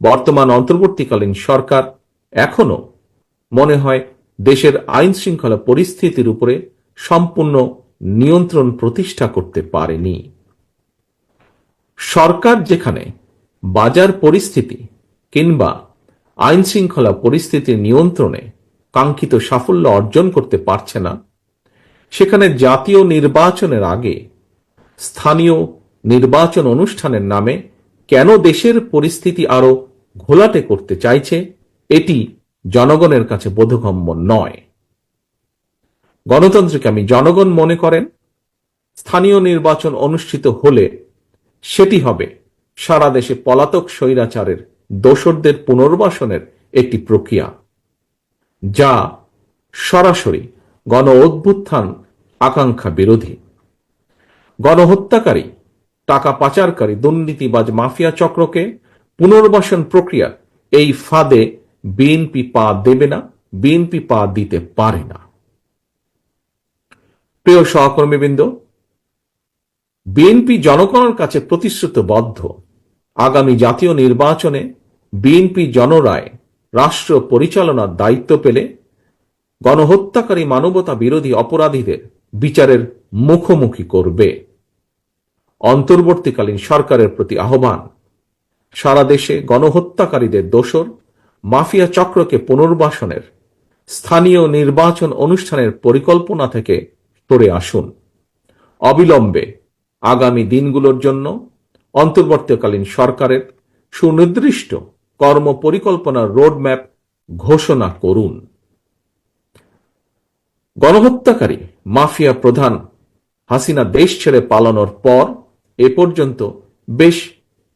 বর্তমান অন্তর্বর্তীকালীন সরকার এখনও মনে হয় দেশের আইন শৃঙ্খলা পরিস্থিতির উপরে সম্পূর্ণ নিয়ন্ত্রণ প্রতিষ্ঠা করতে পারেনি। সরকার যেখানে বাজার পরিস্থিতি কিংবা আইন শৃঙ্খলা পরিস্থিতির নিয়ন্ত্রণে কাঙ্ক্ষিত সাফল্য অর্জন করতে পারছে না, সেখানে জাতীয় নির্বাচনের আগে স্থানীয় নির্বাচন অনুষ্ঠানের নামে কেন দেশের পরিস্থিতি আরও ঘোলাটে করতে চাইছে, এটি জনগণের কাছে বোধগম্য নয়। গণতন্ত্রকে আমি জনগণ মনে করেন, স্থানীয় নির্বাচন অনুষ্ঠিত হলে সেটি হবে সারা দেশে পলাতক স্বৈরাচারের দোসরদের পুনর্বাসনের একটি প্রক্রিয়া, যা সরাসরি গণ অভ্যুত্থান আকাঙ্ক্ষা বিরোধী। গণহত্যাকারী, টাকা পাচারকারী, দুর্নীতিবাজ মাফিয়া চক্রকে পুনর্বাসন প্রক্রিয়া এই ফাঁদে বিএনপি পা দেবে না, বিএনপি পা দিতে পারে না। প্রিয় সহকর্মীবৃন্দ, বিএনপি জনগণের কাছে প্রতিশ্রুতবদ্ধ। আগামী জাতীয় নির্বাচনে বিএনপি জনরায় রাষ্ট্র পরিচালনার দায়িত্ব পেলে গণহত্যাকারী মানবতা বিরোধী অপরাধীদের বিচারের মুখোমুখি করবে। অন্তর্বর্তীকালীন সরকারের প্রতি আহ্বান। সারা দেশে গণহত্যাকারীদের দোসর মাফিয়া চক্রকে পুনর্বাসনের, স্থানীয় নির্বাচন অনুষ্ঠানের পরিকল্পনা থেকে সরে আসুন। অবিলম্বে আগামী দিনগুলোর জন্য অন্তর্বর্তীকালীন সরকারের সুনির্দিষ্ট কর্ম পরিকল্পনার রোডম্যাপ ঘোষণা করুন। গণহত্যাকারী মাফিয়া প্রধান হাসিনা দেশ ছেড়ে পালানোর পর এ পর্যন্ত বেশ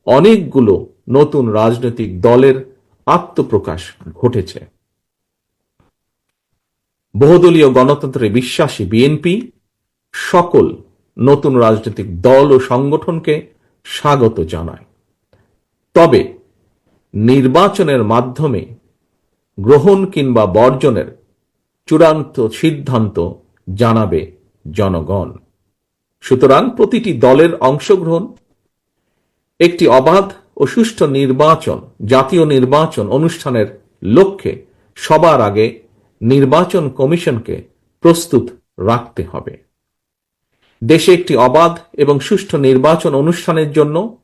অনেকগুলো নতুন রাজনৈতিক দলের আত্মপ্রকাশ ঘটেছে। বহুদলীয় গণতন্ত্রে বিশ্বাসী বিএনপি সকল নতুন রাজনৈতিক দল ও সংগঠনকে স্বাগত জানায়। তবে নির্বাচনের মাধ্যমে গ্রহণ কিংবা বর্জনের চূড়ান্ত সিদ্ধান্ত জানাবে জনগণ। সুতরাং প্রতিটি দলের অংশগ্রহণ একটি অবাধ ও সুষ্ঠু নির্বাচন, জাতীয় নির্বাচন অনুষ্ঠানের লক্ষ্যে সবার আগে নির্বাচন কমিশনকে প্রস্তুত রাখতে হবে। দেশে একটি অবাধ এবং সুষ্ঠু নির্বাচন অনুষ্ঠানের জন্য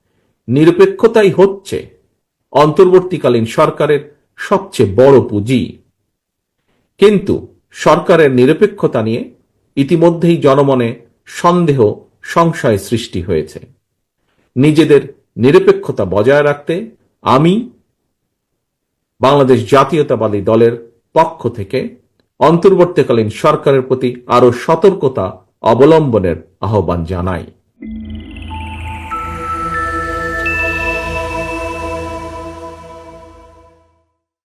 নিরপেক্ষতাই হচ্ছে অন্তর্বর্তীকালীন সরকারের সবচেয়ে বড় পুঁজি। কিন্তু সরকারের নিরপেক্ষতা নিয়ে ইতিমধ্যেই জনমনে সন্দেহ, সংশয় সৃষ্টি হয়েছে। নিজেদের নিরপেক্ষতা বজায় রাখতে আমি বাংলাদেশ জাতীয়তাবাদী দলের পক্ষ থেকে অন্তর্বর্তীকালীন সরকারের প্রতি আরও সতর্কতা অবলম্বনের আহ্বান জানাই।